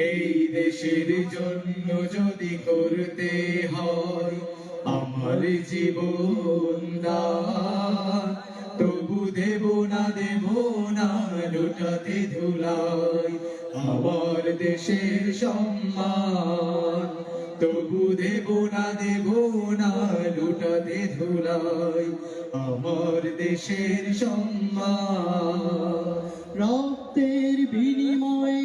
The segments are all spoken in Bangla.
এই দেশের জন্য যদি করতে হয়, আমার জীবন তবু দেব না দেব না, লুটাতে ধুলাই। আমার দেশের সম্মান। তবু দেব না দেব না, লুটাতে ধুলাই। আমার দেশের সম্মান। রক্তের বিনিময়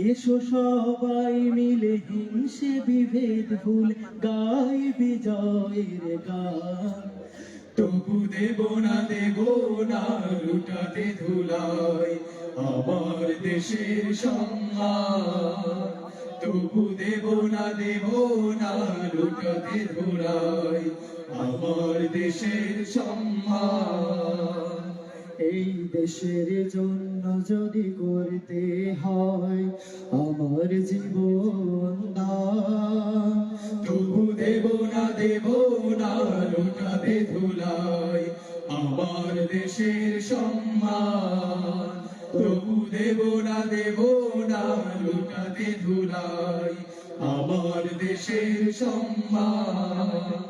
এসো সবাই মিলে হিংসে বিভেদ ভুল, গাই বিজয়ের গান। তবু দেব না দেব না, লুটাতে ধুলাই আমার দেশের সম্মান। তবু দেব না দেব না, লুটাতে ধুলাই আমার দেশের সম্মান। এই দেশের জন্য যদি করতে হয় আমার জীবন দান, তবু দেব না দেব না ধুলাই আমার দেশের সম্মান। তবু দেব না দেব না ধুলাই আমার দেশের সম্মান।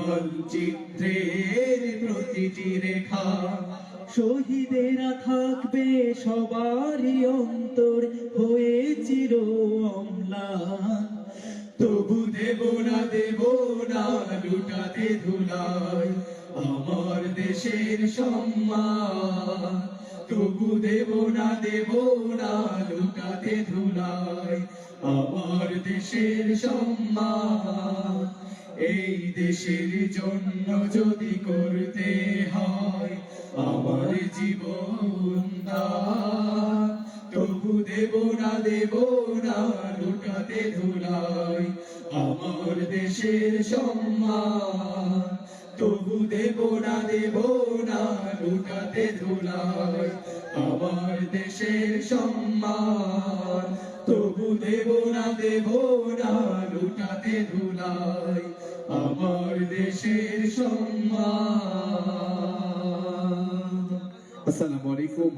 মানচিত্রের প্রতিটি রেখা। শহীদেরা থাকবে সবারই অন্তর, হয়ে চির অম্লান তবু দেব না দেব না, লুটাতে ধুলাই আমার দেশের সম্মান। তবু দেব না দেব না, লুটাতে ধুলাই আমার দেশের সম্মান। এই দেশের জন্য যদি করতে হয়, আমার জীবন তবু দেব না দেব না, লুটাতে ধুলাই আমার দেশের সম্মান। তবু দেব না দেব না, লুটাতে ধুলাই আমার দেশের সম্মান। তবু দেব না দেব না লুটাতে ধুলাই আমার দেশের সম্মান। আসসালামু আলাইকুম